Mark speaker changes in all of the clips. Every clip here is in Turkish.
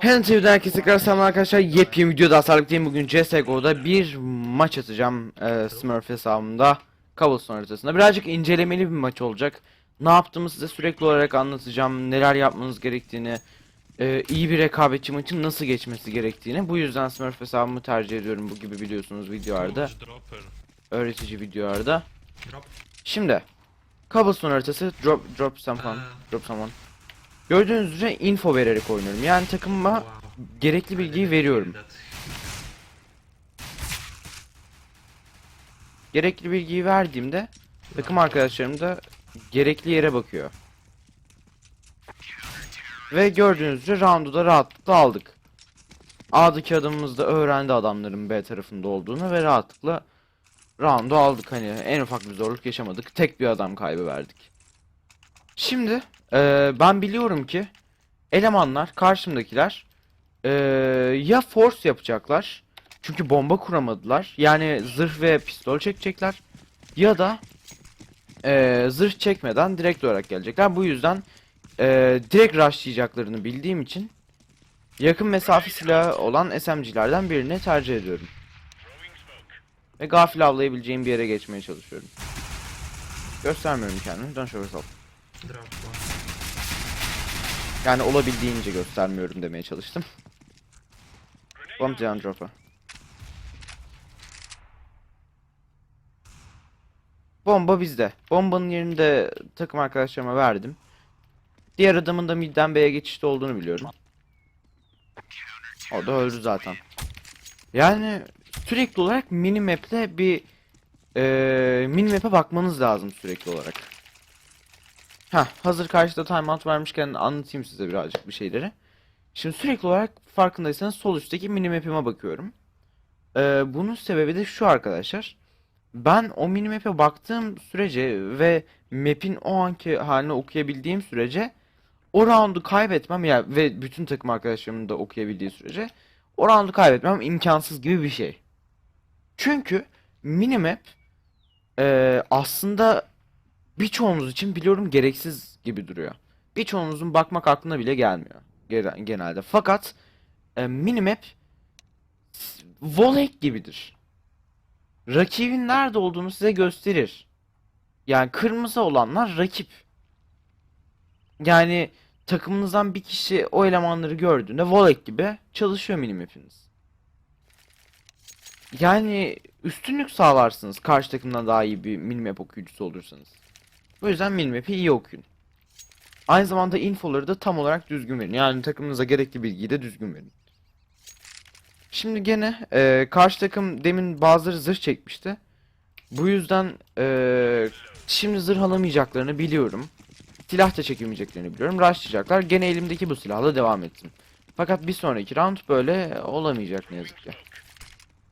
Speaker 1: Hello TV'den herkese tekrar selamlar arkadaşlar. Yepyeni videoda hasarlıktayım. Bugün CSGO'da bir maç atacağım e, Smurf hesabımda. Cobblestone haritasında. Birazcık incelemeli bir maç olacak. Ne yaptığımı size sürekli olarak anlatacağım. Neler yapmanız gerektiğini. e, iyi bir rekabetçi maçın nasıl geçmesi gerektiğini. Bu yüzden Smurf hesabımı tercih ediyorum. Bu gibi biliyorsunuz videolarda. Öğretici videolarda. Şimdi. Cobblestone haritası. Drop, drop someone. Drop someone. Gördüğünüz üzere info vererek oynuyorum. Yani takımıma gerekli bilgiyi veriyorum. Gerekli bilgiyi verdiğimde takım arkadaşlarım da gerekli yere bakıyor. Ve gördüğünüz üzere roundu da rahatlıkla aldık. A'daki adamımız da öğrendi adamların B tarafında olduğunu ve rahatlıkla roundu aldık. Hani en ufak bir zorluk yaşamadık. Tek bir adam kaybı verdik. Şimdi eee, ben biliyorum ki elemanlar karşımdakiler eee, ya force yapacaklar çünkü bomba kuramadılar. Yani zırh ve pistol çekecekler. Ya da eee, zırh çekmeden direkt olarak gelecekler. Bu yüzden eee, direkt rushlayacaklarını bildiğim için yakın mesafe silahı olan SMG'lerden birini tercih ediyorum. Ve gafil avlayabileceğim bir yere geçmeye çalışıyorum. Göstermiyorum kendimi. Don't show yourself. Yani olabildiğince göstermiyorum demeye çalıştım. Bomb down drop'a. Bomba bizde. Bombanın yerini de takım arkadaşlarıma verdim. Diğer adamın da midden B'ye geçişte olduğunu biliyorum. O da öldü zaten. Yani sürekli olarak minimap'te bir eee minimap'e bakmanız lazım sürekli olarak. Ha, hazır karşıda timeout vermişken anlatayım size birazcık bir şeyleri. Şimdi sürekli olarak farkındaysanız sol üstteki minimap'ime bakıyorum. Ee, bunun sebebi de şu arkadaşlar. Ben o minimap'e baktığım sürece ve map'in o anki halini okuyabildiğim sürece o roundu kaybetmem ya ve bütün takım arkadaşlarımın da okuyabildiği sürece o roundu kaybetmem imkansız gibi bir şey. Çünkü minimap eee aslında birçoğunuz için biliyorum gereksiz gibi duruyor. Birçoğunuzun bakmak aklına bile gelmiyor gene- genelde. Fakat e, minimap volek gibidir. Rakibin nerede olduğunu size gösterir. Yani kırmızı olanlar rakip. Yani takımınızdan bir kişi o elemanları gördüğünde volek gibi çalışıyor minimap'iniz. Yani üstünlük sağlarsınız karşı takımdan daha iyi bir minimap okuyucusu olursanız. Bu yüzden minimap'i iyi okuyun. Aynı zamanda infoları da tam olarak düzgün verin. Yani takımınıza gerekli bilgiyi de düzgün verin. Şimdi gene e, karşı takım demin bazıları zırh çekmişti. Bu yüzden e, şimdi zırh alamayacaklarını biliyorum. Silah da çekemeyeceklerini biliyorum. Rushlayacaklar. Gene elimdeki bu silahla devam ettim. Fakat bir sonraki round böyle olamayacak ne yazık ki.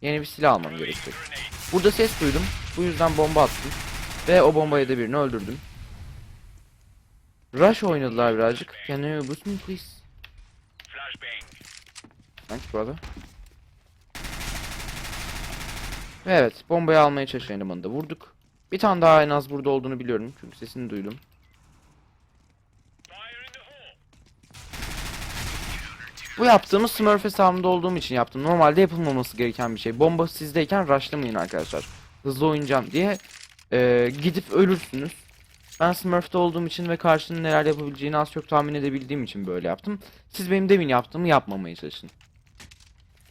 Speaker 1: Yeni bir silah almam gerekecek. Burada ses duydum. Bu yüzden bomba attım. Ve o bombaya da birini öldürdüm. Rush oynadılar birazcık. Can you boost me please? Thanks brother. Ve Evet, bombayı almaya çalışan elemanı da vurduk. Bir tane daha en az burada olduğunu biliyorum çünkü sesini duydum. Bu yaptığımız Smurf hesabımda olduğum için yaptım. Normalde yapılmaması gereken bir şey. Bomba sizdeyken rushlamayın arkadaşlar. Hızlı oynayacağım diye e, gidip ölürsünüz. Ben Smurf'te olduğum için ve karşının neler yapabileceğini az çok tahmin edebildiğim için böyle yaptım. Siz benim demin yaptığımı yapmamaya çalışın.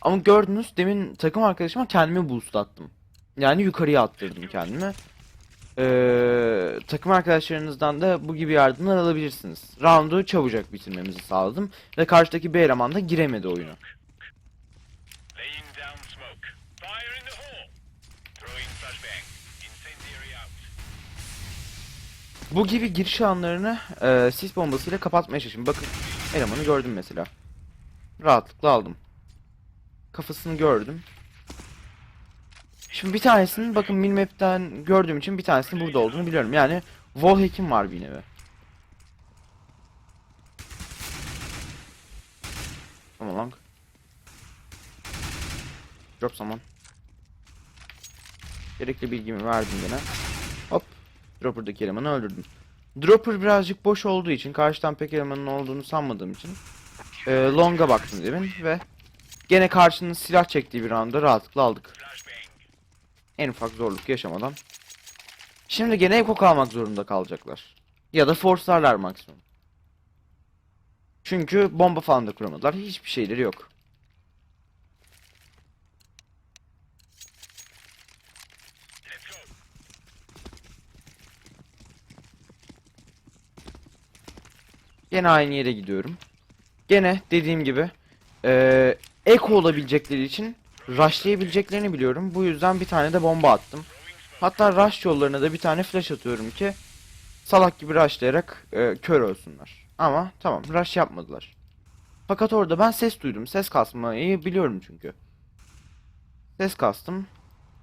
Speaker 1: Ama gördünüz demin takım arkadaşıma kendimi boost attım. Yani yukarıya attırdım kendimi. Ee, takım arkadaşlarınızdan da bu gibi yardımlar alabilirsiniz. Round'u çabucak bitirmemizi sağladım ve karşıdaki bir eleman da giremedi oyuna. Bu gibi giriş alanlarını e, sis bombasıyla kapatmaya çalışın. Bakın elemanı gördüm mesela. Rahatlıkla aldım. Kafasını gördüm. Şimdi bir tanesinin bakın minmap'ten gördüğüm için bir tanesinin burada olduğunu biliyorum. Yani wallhack'im var bir nevi. Tamam lan. Drop zaman. Gerekli bilgimi verdim gene. Dropper'daki elemanı öldürdüm. Dropper birazcık boş olduğu için karşıdan pek elemanın olduğunu sanmadığım için e, long'a baktım demin ve gene karşının silah çektiği bir anda rahatlıkla aldık. En ufak zorluk yaşamadan. Şimdi gene eko kalmak zorunda kalacaklar. Ya da force'larlar maksimum. Çünkü bomba falan da kuramadılar. Hiçbir şeyleri yok. Gene aynı yere gidiyorum. Gene dediğim gibi eee eko olabilecekleri için rushlayabileceklerini biliyorum. Bu yüzden bir tane de bomba attım. Hatta rush yollarına da bir tane flash atıyorum ki salak gibi rushlayarak eee, kör olsunlar. Ama tamam rush yapmadılar. Fakat orada ben ses duydum. Ses kasmayı biliyorum çünkü. Ses kastım.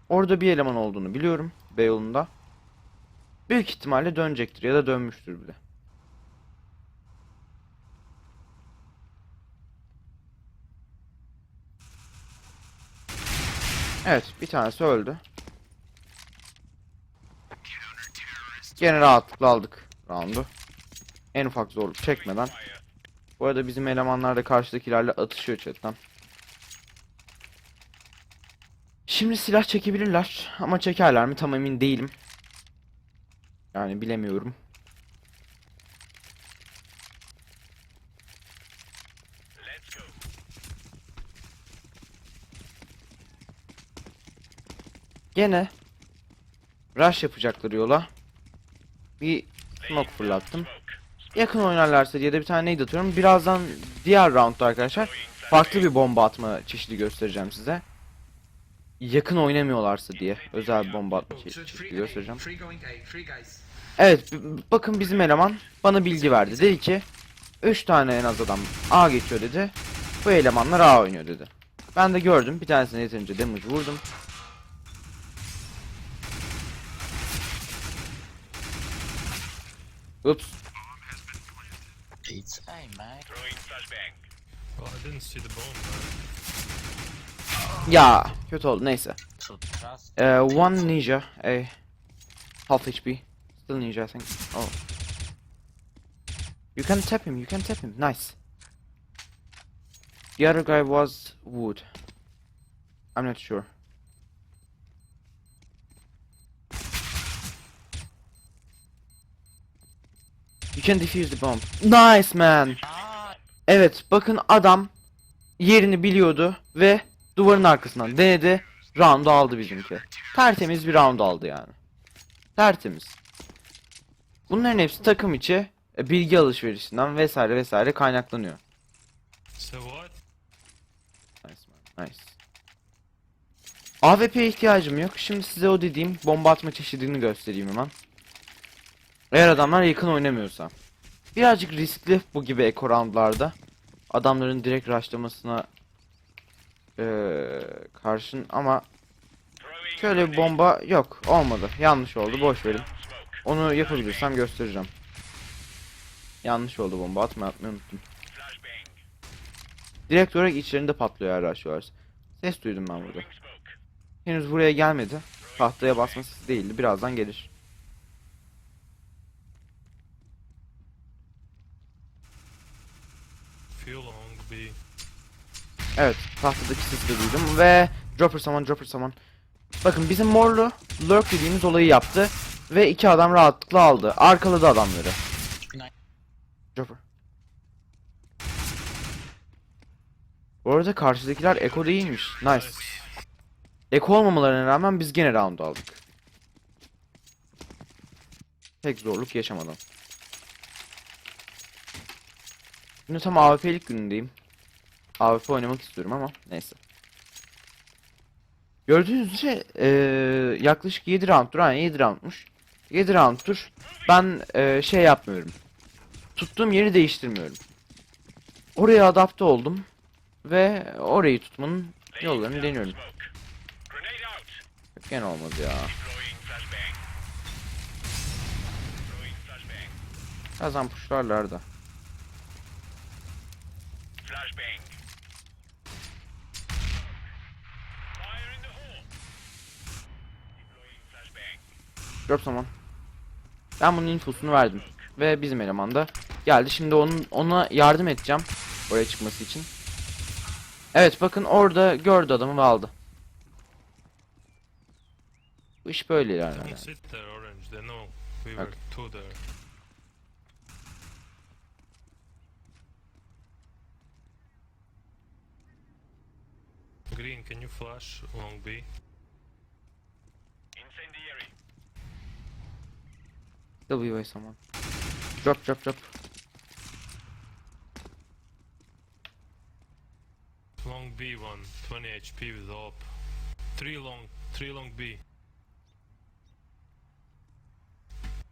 Speaker 1: Orada bir eleman olduğunu biliyorum. B. Büyük ihtimalle dönecektir ya da dönmüştür bile. Evet, bir tanesi öldü. Gene rahatlıkla aldık roundu. En ufak zorluk çekmeden. Bu arada bizim elemanlar da karşıdakilerle atışıyor chatten. Şimdi silah çekebilirler ama çekerler mi tam emin değilim. Yani bilemiyorum.
Speaker 2: Let's go.
Speaker 1: Gene rush yapacakları yola bir smoke fırlattım. Yakın oynarlarsa diye de bir tane nade atıyorum. Birazdan diğer roundda arkadaşlar farklı bir bomba atma çeşidi göstereceğim size. Yakın oynamıyorlarsa diye özel bir bomba atma çeşidi göstereceğim. Evet bakın bizim eleman bana bilgi verdi. Dedi ki 3 tane en az adam A geçiyor dedi. Bu elemanlar A oynuyor dedi. Ben de gördüm. Bir tanesine yeterince damage vurdum. Ups.
Speaker 3: It's hey mate.
Speaker 2: Throwing flashbang.
Speaker 4: Well, I didn't see the bomb.
Speaker 1: Ya kötü oldu neyse.
Speaker 3: So.
Speaker 1: Uh, one ninja, a half HP. Still ninja, I think. Oh. You can tap him, you can tap him. Nice. The other guy was wood. I'm not sure. You can defuse the bomb. Nice man. Evet bakın adam yerini biliyordu ve duvarın arkasından denedi. Round aldı bizimki. Tertemiz bir round aldı yani. Tertemiz. Bunların hepsi takım içi e, bilgi alışverişinden vesaire vesaire kaynaklanıyor.
Speaker 4: So what?
Speaker 1: Nice man, nice. AWP'ye ihtiyacım yok. Şimdi size o dediğim bomba atma çeşidini göstereyim hemen. Eğer adamlar yakın oynamıyorsa. Birazcık riskli bu gibi eco roundlarda. Adamların direkt rushlamasına eee karşın ama şöyle bir bomba yok. Olmadı. Yanlış oldu. Boş verin. Onu yapabilirsem göstereceğim. Yanlış oldu bomba atmayı atmayı unuttum. Direkt olarak içlerinde patlıyor rushlıyorlar. Ses duydum ben burada. Henüz buraya gelmedi. Tahtaya basma sesi değildi. Birazdan gelir.
Speaker 4: Feel long B.
Speaker 1: Evet, tahtadaki sesi de duydum ve dropper someone, dropper someone. Bakın bizim morlu lurk dediğimiz olayı yaptı ve iki adam rahatlıkla aldı. Arkaladı adamları. Dropper. Bu arada karşıdakiler Eko değilmiş. Nice. Eko olmamalarına rağmen biz gene round aldık. Pek zorluk yaşamadan. Şimdi tam AWP'lik günündeyim. AWP oynamak istiyorum ama neyse. Gördüğünüz üzere eee, yaklaşık 7 rounddur. Aynen 7 roundmuş. 7 rounddur. Ben eee, şey yapmıyorum. Tuttuğum yeri değiştirmiyorum. Oraya adapte oldum. Ve orayı tutmanın yollarını deniyorum. Gene olmadı ya. Birazdan pushlarlar da.
Speaker 2: Flashbang. Fire in the hole. Deploying flashbang.
Speaker 1: Drop zaman. Ben bunun infosunu verdim. Ve bizim eleman da geldi. Şimdi onun ona yardım edeceğim. Oraya çıkması için. Evet bakın orada gördü adamı ve aldı. Bu iş böyle ilerler.
Speaker 4: Don't
Speaker 1: yani. Okay.
Speaker 4: Green, can you flash along B?
Speaker 1: W someone. Drop drop drop.
Speaker 4: Long B one, 20 HP with op. Three long, three long B.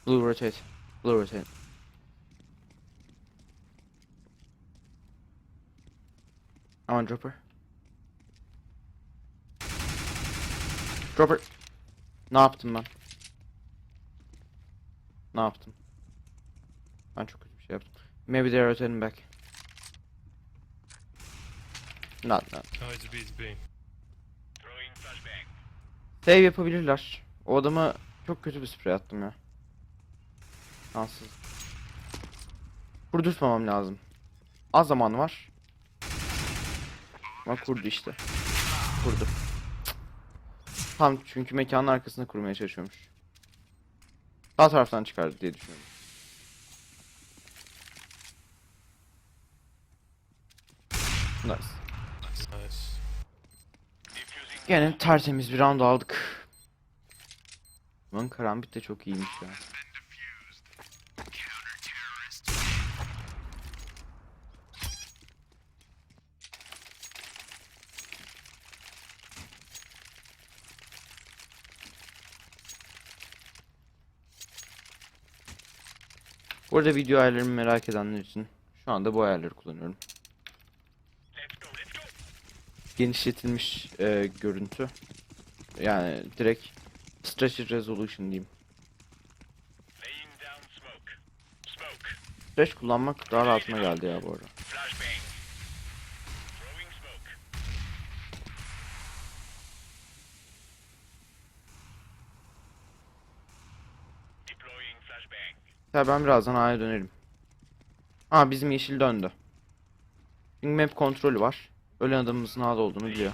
Speaker 1: Blue rotate. Blue rotate. I want dropper. Dropper. Ne yaptım ben? Ne yaptım? Ben çok kötü bir şey yaptım. Maybe they're rotating back. Not not.
Speaker 4: Oh, it's B, it's B.
Speaker 1: Save yapabilirler. O adama çok kötü bir sprey attım ya. Şanssız. Kurdurtmamam lazım. Az zaman var. Ama kurdu işte. Kurdu. Tam çünkü mekanın arkasında kurmaya çalışıyormuş. Sağ taraftan çıkar diye düşünüyorum. Nice.
Speaker 4: Nice.
Speaker 1: Gene tertemiz bir round aldık. Lan karambit de çok iyiymiş ya. Bu arada video ayarlarımı merak edenler için şu anda bu ayarları kullanıyorum. Genişletilmiş e, görüntü. Yani direkt stretched resolution diyeyim. Stretch kullanmak daha rahatıma geldi ya bu arada.
Speaker 2: Flashbang. Throwing smoke. Deploying flashbang.
Speaker 1: Ya ben birazdan A'ya dönerim. Aa bizim yeşil döndü. Çünkü map kontrolü var. Ölen adamımızın A'da olduğunu biliyor.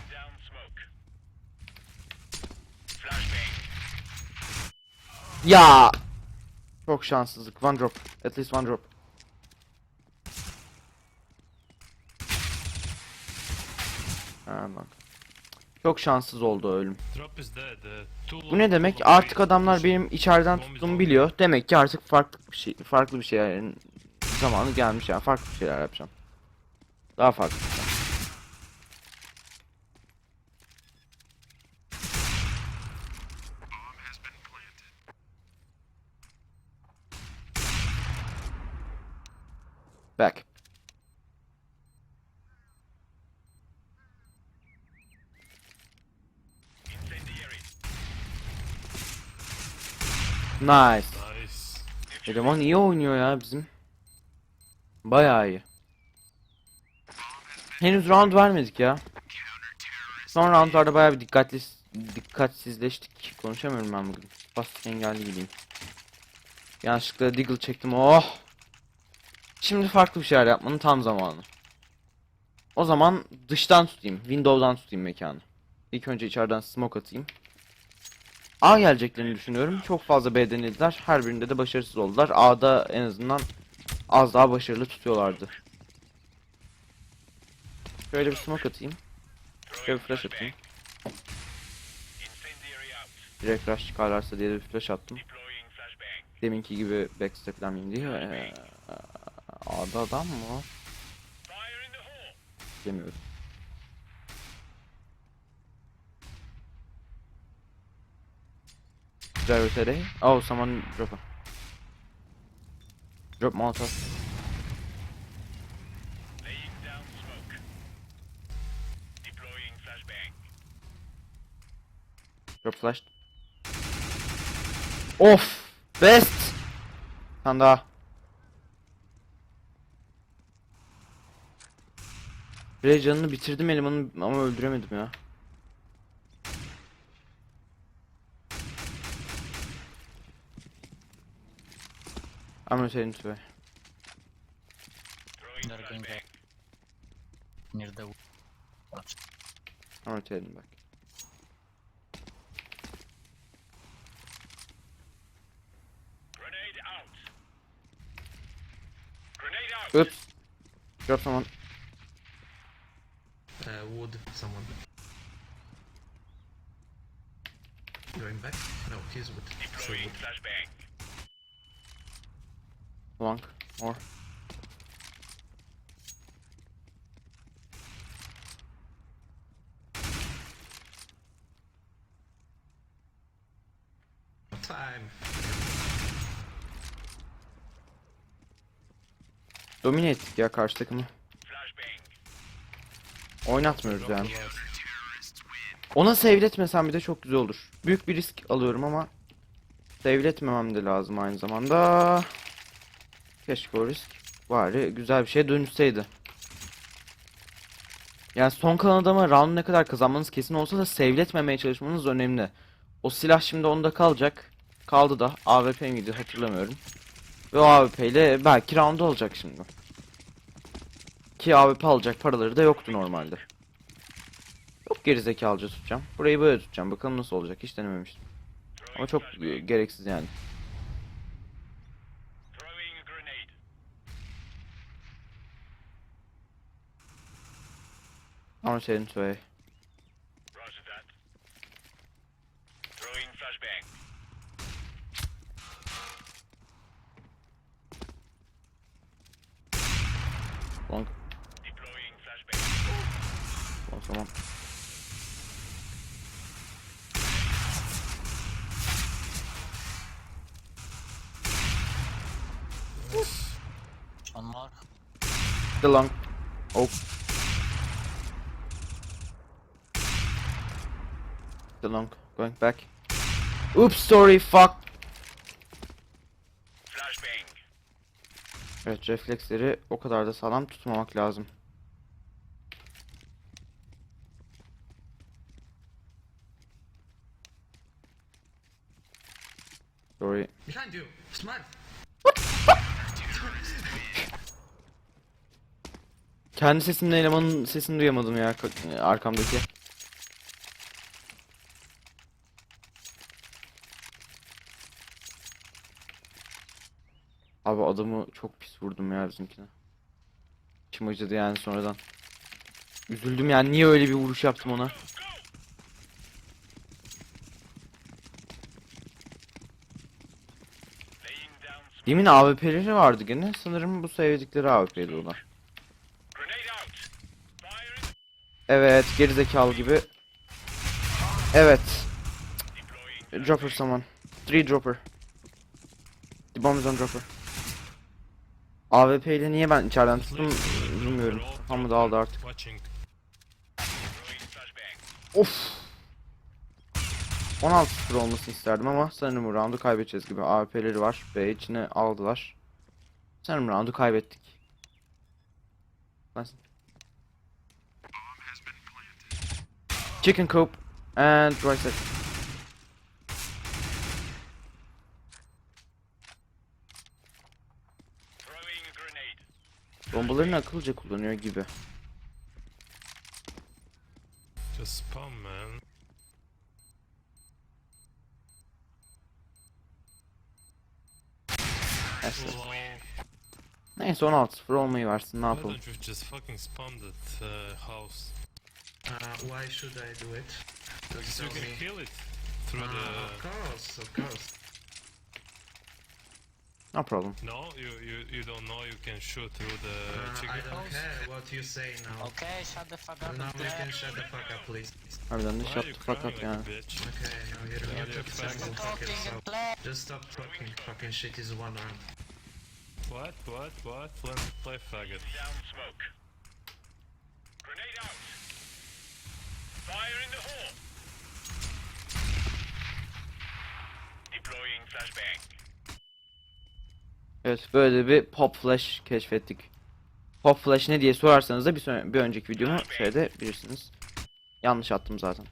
Speaker 1: Ya! Çok şanssızlık. One drop. At least one drop. Ha bak. Çok şanssız oldu ölüm. Bu ne demek? Artık adamlar benim içeriden tuttuğumu biliyor. Demek ki artık farklı bir şey, farklı bir şeylerin zamanı gelmiş yani. Farklı bir şeyler yapacağım. Daha farklı. Back.
Speaker 2: Incendiary.
Speaker 1: Nice.
Speaker 4: Nice.
Speaker 1: Eleman iyi oynuyor ya bizim. Bayağı iyi. Henüz round vermedik ya. Son roundlarda bayağı bir dikkatli dikkatsizleştik. Konuşamıyorum ben bugün. Bastık engelli gibiyim. Yanlışlıkla deagle çektim. Oh! Şimdi farklı bir şeyler yapmanın tam zamanı. O zaman dıştan tutayım. Window'dan tutayım mekanı. İlk önce içeriden smoke atayım. A geleceklerini düşünüyorum. Çok fazla B. Her birinde de başarısız oldular. A'da en azından az daha başarılı tutuyorlardı. Şöyle bir smoke atayım. Şöyle bir flash atayım. Direkt rush çıkarlarsa diye bir flash attım. Deminki gibi backsteplenmeyeyim diye. Ee, A'da adam mı
Speaker 2: hole.
Speaker 1: Demiyorum. Driver today. Oh, someone drop. Drop Molotov.
Speaker 2: Laying down smoke. Deploying flashbang.
Speaker 1: Drop flash. Of! Best! Tane daha. Canını bitirdim elemanın ama öldüremedim ya. I'm rotating to A.
Speaker 2: Throwing
Speaker 5: They're going
Speaker 2: flashbang.
Speaker 5: near the watch.
Speaker 1: I'm rotating back.
Speaker 2: Grenade out. Grenade out.
Speaker 1: Oops. Drop someone.
Speaker 3: Uh, wood, someone. Going back? No, he's wood.
Speaker 2: Deploying flashbang.
Speaker 1: Long. More.
Speaker 3: Time.
Speaker 1: Domine ettik ya karşı takımı. Oynatmıyoruz yani. Ona sevletmesem bir de çok güzel olur. Büyük bir risk alıyorum ama sevletmemem de lazım aynı zamanda. Keşke o risk bari güzel bir şey dönüşseydi. Yani son kalan adama round ne kadar kazanmanız kesin olsa da sevletmemeye çalışmanız önemli. O silah şimdi onda kalacak. Kaldı da AWP miydi hatırlamıyorum. Ve o AWP ile belki round olacak şimdi. Ki AWP alacak paraları da yoktu normalde. Çok gerizekalıca tutacağım. Burayı böyle tutacağım. Bakalım nasıl olacak. Hiç denememiştim. Ama çok e, gereksiz yani.
Speaker 2: Throwing a grenade.
Speaker 1: Ama şeyin söyle.
Speaker 2: Roger that. Throwing flashbang.
Speaker 1: Long.
Speaker 2: Deploying flashbang.
Speaker 1: O zaman.
Speaker 5: One more.
Speaker 1: Still long. Oh. Long. Going back. Oops, sorry, fuck. Evet, refleksleri o kadar da sağlam tutmamak lazım. Sorry. Kendi sesimle elemanın sesini duyamadım ya ka- arkamdaki. Abi adamı çok pis vurdum ya bizimkine. İçim acıdı yani sonradan. Üzüldüm yani niye öyle bir vuruş yaptım ona. Demin AWP'leri vardı gene. Sanırım bu sevdikleri.
Speaker 2: Fire in.
Speaker 1: Evet gerizekalı gibi. Evet. Dropper someone. Three dropper. The bomb is on dropper. AWP ile niye ben içeriden tuttum bilmiyorum. Kafamı dağıldı artık. Of. 16-0 olmasını isterdim ama sanırım bu roundu kaybedeceğiz gibi. AWP'leri var. B içine aldılar. Sanırım roundu kaybettik. Nice. Chicken coop and right side.
Speaker 2: Throwing a grenade.
Speaker 1: Bombalarını akıllıca kullanıyor gibi.
Speaker 4: Just spam, man.
Speaker 1: Neyse. Neyse 16-0 olmayı versin ne
Speaker 4: Why
Speaker 1: yapalım.
Speaker 4: don't you just fucking spam that uh, house?
Speaker 3: Uh, why should I do it?
Speaker 4: Because you can
Speaker 3: me.
Speaker 4: kill it through
Speaker 3: Ah,
Speaker 4: the.
Speaker 3: of course, of course.
Speaker 1: No problem.
Speaker 4: No, you, you you don't know you can shoot through the
Speaker 3: Uh, I don't
Speaker 4: house.
Speaker 3: care what you say now.
Speaker 5: Okay, shut the fuck up
Speaker 3: Now
Speaker 5: and
Speaker 3: you
Speaker 5: play.
Speaker 3: can shut the fuck up, please.
Speaker 1: Harbiden de
Speaker 4: Why
Speaker 1: shut
Speaker 4: are you
Speaker 1: the fuck
Speaker 4: crying
Speaker 1: up
Speaker 4: like a bitch?
Speaker 3: Okay, now you're
Speaker 4: Yeah,
Speaker 3: muted,
Speaker 4: you're
Speaker 3: so
Speaker 4: fucking
Speaker 3: go fuck
Speaker 5: Talking
Speaker 3: yourself.
Speaker 5: and play.
Speaker 3: Just stop talking, fucking shit is one round.
Speaker 4: What? What? What? Let me play faggot.
Speaker 2: Down smoke.
Speaker 1: Evet böyle bir pop flash keşfettik. Pop flash ne diye sorarsanız da bir, sonra- bir önceki videomu seyredebilirsiniz. Yanlış attım zaten.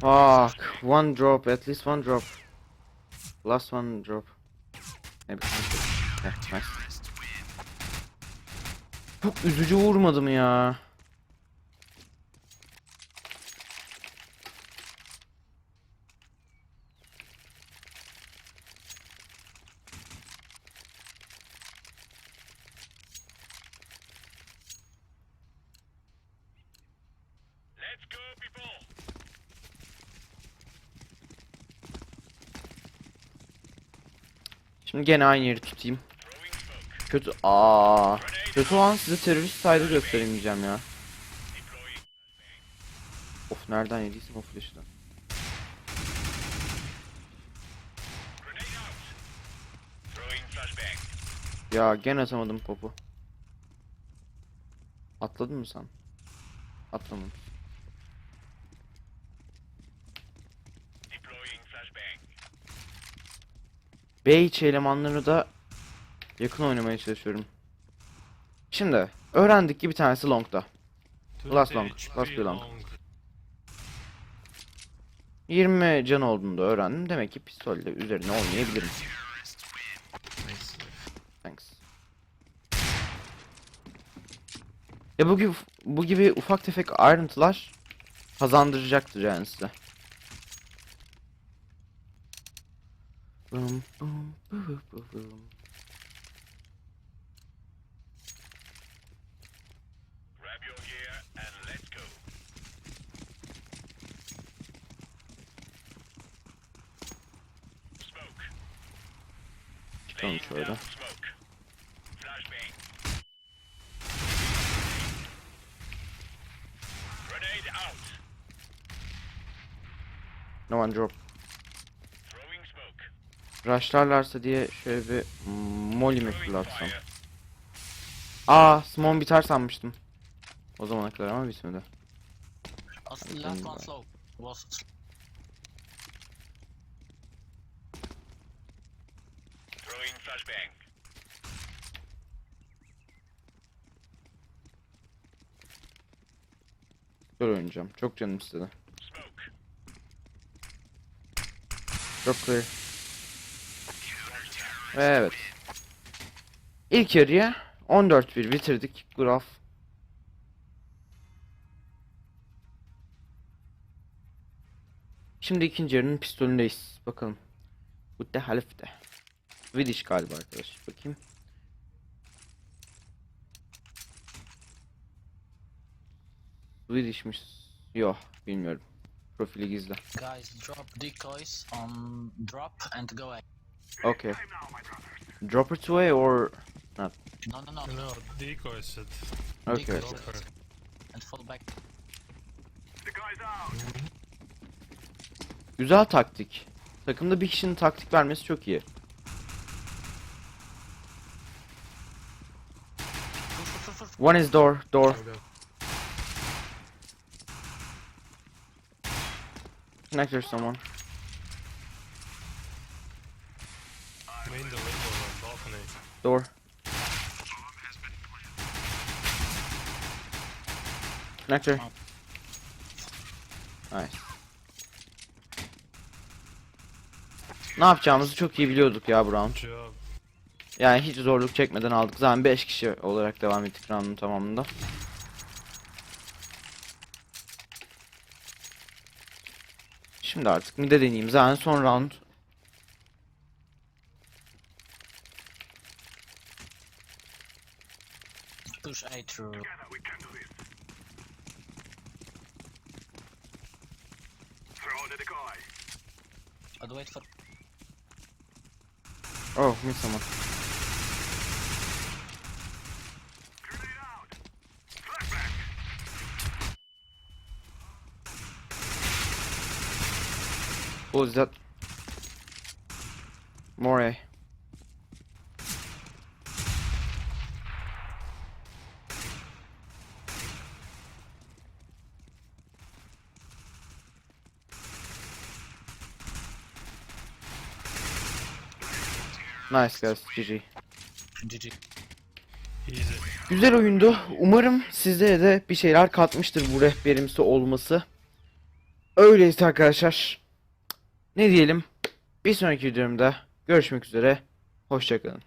Speaker 1: Fuck. One drop. At least one drop. Last one drop. Ne bir Heh, nice. Çok üzücü vurmadım ya. Şimdi gene aynı yeri tutayım. Kötü aa kötü olan size terörist saydı gösteremeyeceğim ya. Of nereden yediysem o
Speaker 2: flashbang.
Speaker 1: Ya gene atamadım popu. Atladın mı sen? Atlamadım.
Speaker 2: Deploying flashbang.
Speaker 1: B içi elemanlarını da yakın oynamaya çalışıyorum. Şimdi öğrendik ki bir tanesi long'da.
Speaker 4: 20
Speaker 1: Last long, last bir long. 20 can olduğunu da öğrendim. Demek ki pistolle üzerine oynayabilirim.
Speaker 3: Nice.
Speaker 1: Thanks. Ya bu gibi, bu gibi ufak tefek ayrıntılar kazandıracaktır yani size. Bum, bu, bu, bu, bum.
Speaker 2: Grab your gear and let's go. Smoke. Laying down smoke. Flashbang. Grenade out.
Speaker 1: No one drop. Rushlarlarsa diye şöyle bir molly mi fırlatsam. Aa, Smon biter sanmıştım. O zamana kadar ama bitmedi. I
Speaker 5: last one slow? Was.
Speaker 1: Böyle oynayacağım. Çok canım istedi.
Speaker 2: Smoke.
Speaker 1: Çok clear. Ve evet. İlk yarıya 14-1 bitirdik. Graf. Şimdi ikinci yarının pistolündeyiz. Bakalım. De halifte. Swedish galiba arkadaş. Bakayım. Swedish'miş. Yok bilmiyorum. Profili gizli.
Speaker 5: guys drop decoys on drop and go away.
Speaker 1: Okay. Drop it away or
Speaker 5: No no no.
Speaker 4: No, decoy said.
Speaker 1: okay.
Speaker 5: Decoys
Speaker 4: Dropper.
Speaker 5: and fall back.
Speaker 2: The guy's out.
Speaker 1: Güzel taktik. Takımda bir kişinin taktik vermesi çok iyi. One is door, door. Connector someone.
Speaker 4: Main the window on balcony.
Speaker 1: Door. Connector. Nice. Ne yapacağımızı çok iyi biliyorduk ya bu round. Yani hiç zorluk çekmeden aldık. Zaten 5 kişi olarak devam ettik round'un tamamında. Şimdi artık mide deneyeyim. Zaten son round.
Speaker 5: Push A through.
Speaker 2: Together we can do this. Throw the decoy.
Speaker 5: But wait for
Speaker 1: Oh, miss someone.
Speaker 2: Grenade out. Flashbang.
Speaker 1: Who is that? More A. Nice guys, GG.
Speaker 5: GG.
Speaker 1: Güzel oyundu. Umarım sizlere de bir şeyler katmıştır bu rehberimsi olması. Öyleyse arkadaşlar. Ne diyelim? Bir sonraki videomda görüşmek üzere. Hoşçakalın.